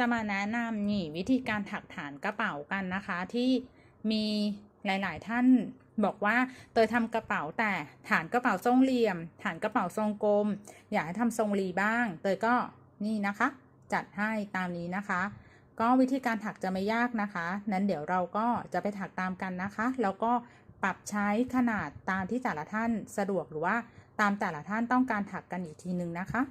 จะมาแนะนำนี่วิธีการถักฐานกระเป๋ากันนะคะ ที่มีหลาย ๆ ท่านบอกว่าเตยทำกระเป๋าแต่ฐานกระเป๋าทรงเหลี่ยม ฐานกระเป๋าทรงกลม อยากให้ทำทรงรีบ้าง เตยก็นี่นะคะ จัดให้ตามนี้นะคะ ก็วิธีการถักจะไม่ยากนะคะ นั้นเดี๋ยวเราก็จะไปถักตามกันนะคะ แล้วก็ปรับใช้ขนาดตามที่แต่ละท่านสะดวกหรือว่าตามแต่ละท่านต้องการถักกันอีกทีนึงนะคะ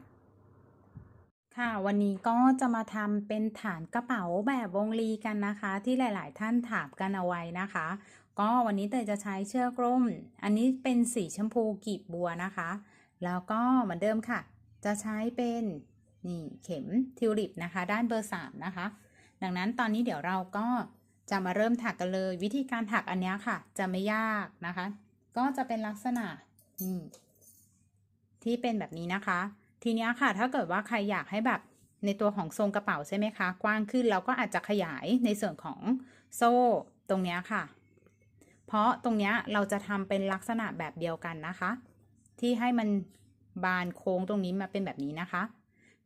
ค่ะวันนี้ก็จะมาทำเป็นฐานกระเป๋าแบบวงรีกันนะคะ ที่หลาย ๆ ท่านถามกันเอาไว้นะคะ ก็วันนี้เตยจะใช้เชือกร่ม อันนี้เป็นสีชมพูกีบบัวนะคะ แล้วก็เหมือนเดิมค่ะ จะใช้เป็นนี่เข็มทิวลิปนะคะ ด้านเบอร์สามนะคะ ดังนั้นตอนนี้เดี๋ยวเราก็จะมาเริ่มถักกันเลย วิธีการถักอันนี้ค่ะ จะไม่ยากนะคะ ก็จะเป็นลักษณะนี่ที่เป็นแบบนี้นะคะ ทีนี้ค่ะ ถ้าเกิดว่าใครอยากให้แบบในตัวของทรงกระเป๋าใช่ไหมคะ กว้างขึ้นเราก็อาจจะขยายในส่วนของโซ่ตรงนี้ค่ะ เพราะตรงนี้เราจะทำเป็นลักษณะแบบเดียวกันนะคะ ที่ให้มันบานโค้งตรงนี้มาเป็นแบบนี้นะคะ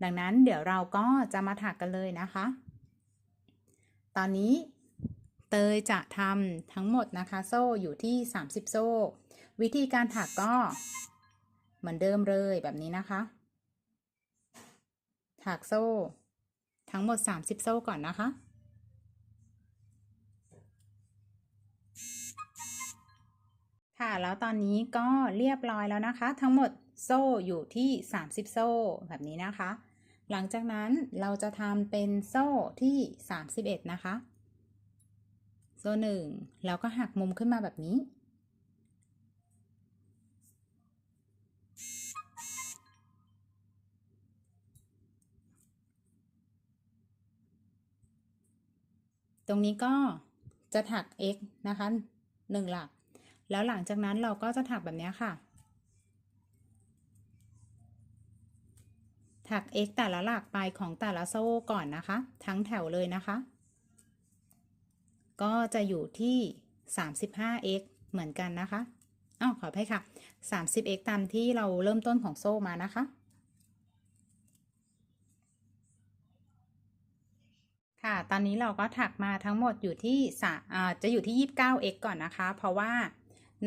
ดังนั้นเดี๋ยวเราก็จะมาถักกันเลยนะคะ ตอนนี้เตยจะทำทั้งหมดนะคะ โซ่อยู่ที่ 30 โซ่ วิธีการถักก็เหมือนเดิมเลยแบบนี้นะคะ ถักโซ่ ทั้งหมด 30 โซ่ก่อนนะคะ ค่ะ แล้วตอนนี้ก็เรียบร้อยแล้วนะคะ ทั้งหมดโซ่อยู่ที่ 30 โซ่แบบนี้นะคะ หลังจากนั้นเราจะทำเป็นโซ่ที่ 31 นะคะ โซ่หนึ่งแล้วก็หักมุมขึ้นมาแบบนี้ ตรงนี้ก็จะถัก x นะคะหนึ่งหลัก แล้วหลังจากนั้นเราก็จะถักแบบนี้ค่ะ ถัก x แต่ละหลักไปของแต่ละโซ่ก่อนนะคะ ทั้งแถวเลยนะคะ ก็จะอยู่ที่ 35x เหมือนกันนะคะอ้าวขออภัยค่ะ 30x ตามที่เราเริ่มต้นของโซ่มานะคะ ตอนนี้เราก็ถักมาทั้งหมดอยู่ที่สอ่าจะอยู่ที่ 29x ก่อนนะคะ เพราะว่า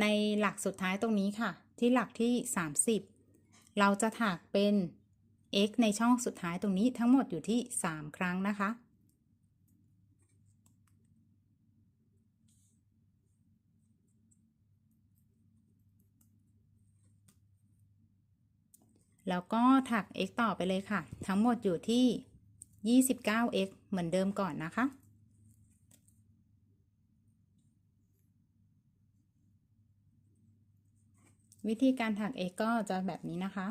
ในหลักสุดท้ายตรงนี้ค่ะ ที่หลักที่ 30 เราจะถักเป็น x ในช่องสุดท้ายตรงนี้ทั้งหมดอยู่ที่ 3 ครั้งนะคะ แล้วก็ถัก x ต่อไปเลยค่ะ ทั้งหมดอยู่ที่ 29x เหมือนเดิมก่อนนะคะ วิธีการถัก x ก็จะแบบนี้นะคะ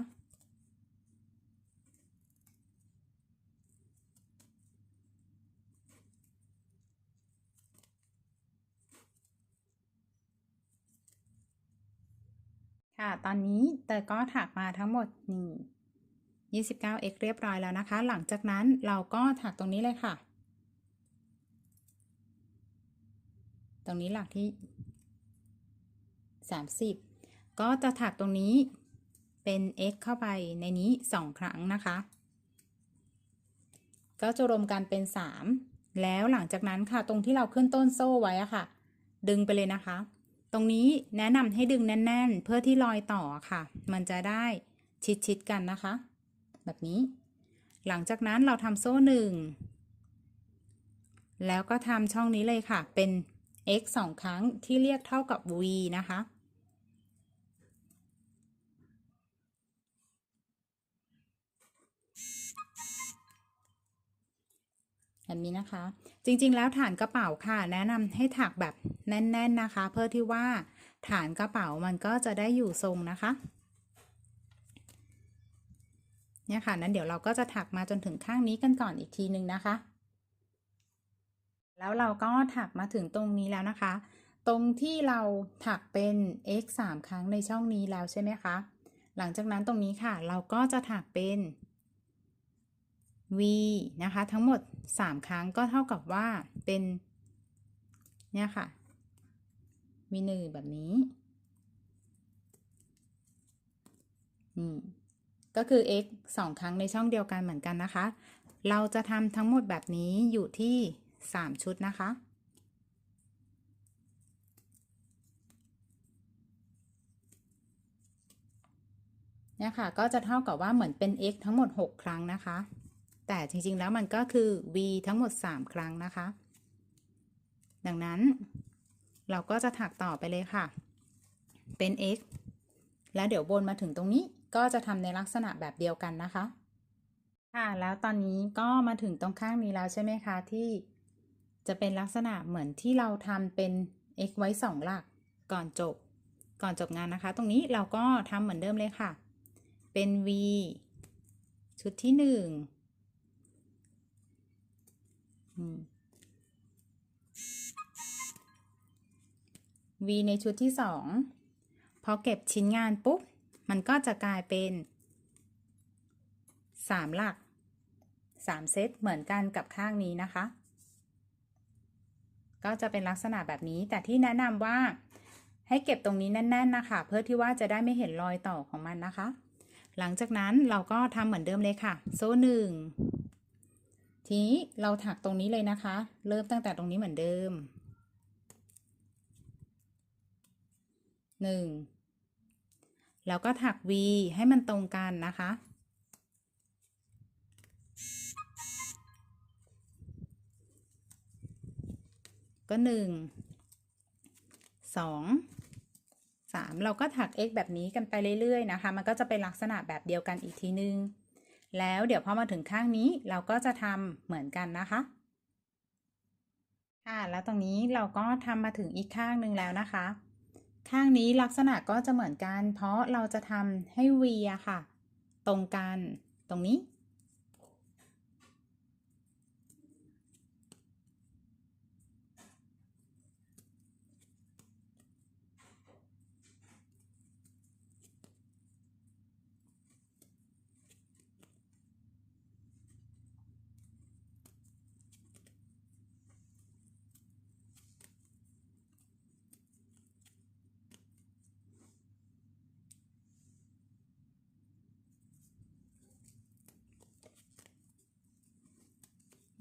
ค่ะ ตอนนี้เตยก็ถักมาทั้งหมดนี่ 29x เรียบร้อยแล้วนะคะ หลังจากนั้นเราก็ถักตรงนี้เลยค่ะ ตรงนี้หลักที่ 30 ก็จะถักตรงนี้เป็น x เข้าไปในนี้ 2 ครั้งนะคะ ก็จะรวมกันเป็น 3 แล้วหลังจากนั้นค่ะตรงที่เราขึ้นต้นโซ่ไว้อะค่ะ ดึงไปเลยนะคะ ตรงนี้แนะนำให้ดึงแน่น ๆ เพื่อที่รอยต่อค่ะ มันจะได้ชิดๆกันนะคะ แบบนี้ หลังจากนั้นเราทำโซ่หนึ่งแล้วก็ทำช่องนี้เลยค่ะ เป็น x สองครั้งที่เรียกเท่ากับ v นะคะ แบบนี้นะคะ จริงๆ แล้วฐานกระเป๋าค่ะ แนะนำให้ถักแบบแน่น ๆ นะคะ เพื่อที่ว่าฐานกระเป๋ามันก็จะได้อยู่ทรงนะคะ เนี่ยค่ะ นั้นเดี๋ยวเราก็จะถักมาจนถึงข้างนี้กันก่อนอีกทีนึงนะคะ แล้วเราก็ถักมาถึงตรงนี้แล้วนะคะ ตรงที่เราถักเป็น x 3 ครั้งในช่องนี้แล้วใช่ไหมคะ หลังจากนั้นตรงนี้ค่ะ เราก็จะถักเป็น v นะคะ ทั้งหมด 3 ครั้งก็เท่ากับว่าเป็น เนี่ยค่ะ v หนึ่งแบบนี้นี่ ก็คือ x 2 ครั้งในช่องเดียวกันเหมือนกันนะคะ เราจะทำทั้งหมดแบบนี้อยู่ที่ 3 ชุดนะคะ เนี่ยค่ะ ก็จะเท่ากับว่าเหมือนเป็น x ทั้งหมด 6 ครั้งนะคะ แต่จริงๆ แล้วมันก็คือ v ทั้งหมด 3 ครั้งนะคะ ดังนั้นเราก็จะถักต่อไปเลยค่ะ เป็น x แล้วเดี๋ยววนมาถึงตรงนี้ ก็จะทำในลักษณะแบบเดียวกันนะคะ ค่ะแล้วตอนนี้ก็มาถึงตรงข้างนี้แล้วใช่ไหมคะที่จะเป็นลักษณะเหมือนที่เราทำเป็น x ไว้ 2 หลักก่อนจบ ก่อนจบงานนะคะ ตรงนี้เราก็ทำเหมือนเดิมเลยค่ะ เป็น v ชุดที่หนึ่งอืม v ในชุดที่สองพอเก็บชิ้นงานปุ๊บ มันก็จะกลายเป็นสามหลักสามเซตเหมือนกันกับข้างนี้นะคะ ก็จะเป็นลักษณะแบบนี้ แต่ที่แนะนำว่าให้เก็บตรงนี้แน่น ๆ นะคะ เพื่อที่ว่าจะได้ไม่เห็นรอยต่อของมันนะคะ หลังจากนั้นเราก็ทำเหมือนเดิมเลยค่ะ โซ่หนึ่งทีนี้เราถักตรงนี้เลยนะคะ เริ่มตั้งแต่ตรงนี้เหมือนเดิมหนึ่ง แล้วก็ถัก V ให้มันตรงกันนะคะ ก็หนึ่งสองสามเราก็ถัก x แบบนี้กันไปเรื่อยๆนะคะ มันก็จะเป็นลักษณะแบบเดียวกันอีกทีนึง แล้วเดี๋ยวพอมาถึงข้างนี้เราก็จะทำเหมือนกันนะคะค่ะแล้วตรงนี้เราก็ทำมาถึงอีกข้างหนึ่งแล้วนะคะ ข้างนี้ลักษณะก็จะเหมือนกัน เพราะเราจะทำให้ v อะค่ะ ตรงกันตรงนี้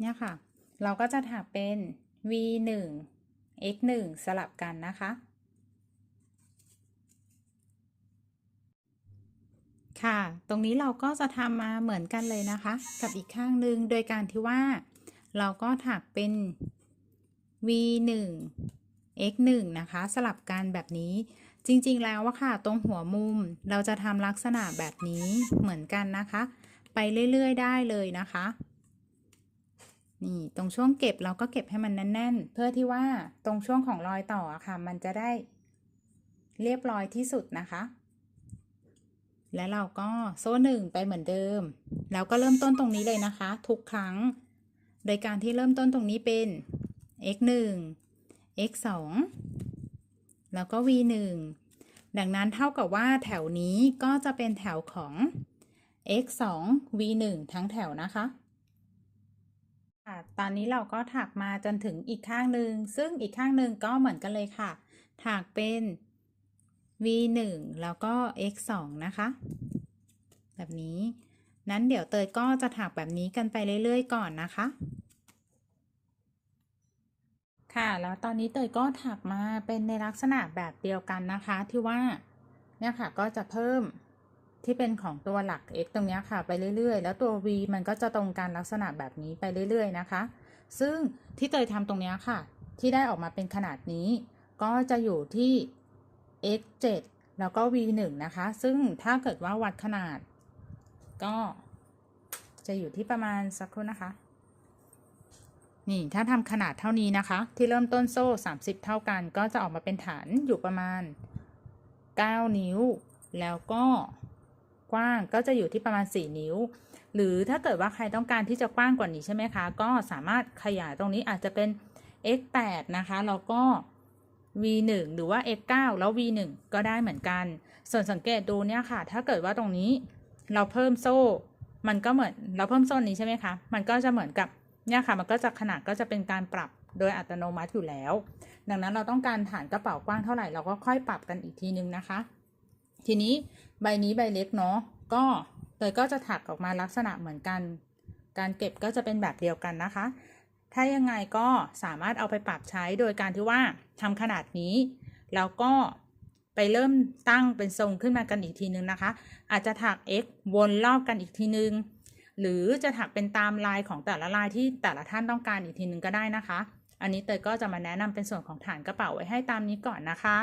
เนี่ยค่ะ เราก็จะถักเป็น v 1 x 1สลับกันนะคะ ค่ะ ตรงนี้เราก็จะทำมาเหมือนกันเลยนะคะ กับอีกข้างหนึ่งโดยการที่ว่า เราก็ถักเป็น v 1 x 1นะคะ สลับกันแบบนี้จริงๆ แล้วว่าค่ะ ตรงหัวมุมเราจะทำลักษณะแบบนี้เหมือนกันนะคะ ไปเรื่อย ๆ ได้เลยนะคะ นี่ตรงช่วงเก็บเราก็เก็บให้มันแน่น ๆ เพื่อที่ว่าตรงช่วงของรอยต่อค่ะ มันจะได้เรียบร้อยที่สุดนะคะ แล้วเราก็โซ่หนึ่งไปเหมือนเดิม แล้วก็เริ่มต้นตรงนี้เลยนะคะ ทุกครั้ง โดยการที่เริ่มต้นตรงนี้เป็น x 1 x 2แล้วก็ v 1ดังนั้นเท่ากับว่าแถวนี้ก็จะเป็นแถวของ x 2 v 1ทั้งแถวนะคะ ตอนนี้เราก็ถักมาจนถึงอีกข้างหนึ่งซึ่งอีกข้างหนึ่งก็เหมือนกันเลยค่ะ ถักเป็น v 1แล้วก็ x 2นะคะ แบบนี้ นั้นเดี๋ยวเตยก็จะถักแบบนี้กันไปเรื่อยๆ ก่อนนะคะ ค่ะ แล้วตอนนี้เตยก็ถักมาเป็นในลักษณะแบบเดียวกันนะคะ ที่ว่า เนี่ยค่ะ ก็จะเพิ่ม ที่เป็นของตัวหลัก x ตรงนี้ค่ะไปเรื่อย ๆ แล้วตัว v มันก็จะตรงกันลักษณะแบบนี้ไปเรื่อย ๆ นะคะ ซึ่งที่เตยทำตรงนี้ค่ะ ที่ได้ออกมาเป็นขนาดนี้ ก็จะอยู่ที่ x 7แล้วก็ v 1นะคะ ซึ่งถ้าเกิดว่าวัดขนาด ก็จะอยู่ที่ประมาณสักครู่นะคะ นี่ถ้าทำขนาดเท่านี้นะคะ ที่เริ่มต้นโซ่ 30 เท่ากัน ก็จะออกมาเป็นฐานอยู่ประมาณ 9 นิ้ว แล้วก็ กว้างก็จะอยู่ที่ประมาณ 4 นิ้ว หรือถ้าเกิดว่าใครต้องการที่จะกว้างกว่านี้ใช่ไหมคะ ก็สามารถขยายตรงนี้อาจจะเป็น x 8นะคะ แล้วก็ v 1หรือว่า x 9แล้ว v 1ก็ได้เหมือนกัน ส่วนสังเกตดูเนี่ยค่ะ ถ้าเกิดว่าตรงนี้เราเพิ่มโซ่ มันก็เหมือนเราเพิ่มโซ่นี้ใช่ไหมคะ มันก็จะเหมือนกับเนี่ยค่ะ มันก็จะขนาดก็จะเป็นการปรับโดยอัตโนมัติอยู่แล้ว ดังนั้นเราต้องการฐานกระเป๋ากว้างเท่าไหร่เราก็ค่อยปรับกันอีกทีนึงนะคะ ทีนี้ใบนี้ใบเล็กเนาะก็เตยก็จะถักออกมาลักษณะเหมือนกัน การเก็บก็จะเป็นแบบเดียวกันนะคะ ถ้ายังไงก็สามารถเอาไปปรับใช้โดยการที่ว่าทำขนาดนี้ แล้วก็ไปเริ่มตั้งเป็นทรงขึ้นมากันอีกทีนึงนะคะ อาจจะถัก x วนรอบกันอีกทีนึง หรือจะถักเป็นตามลายของแต่ละลายที่แต่ละท่านต้องการอีกทีนึงก็ได้นะคะ อันนี้เตยก็จะมาแนะนำเป็นส่วนของฐานกระเป๋าไว้ให้ตามนี้ก่อนนะคะ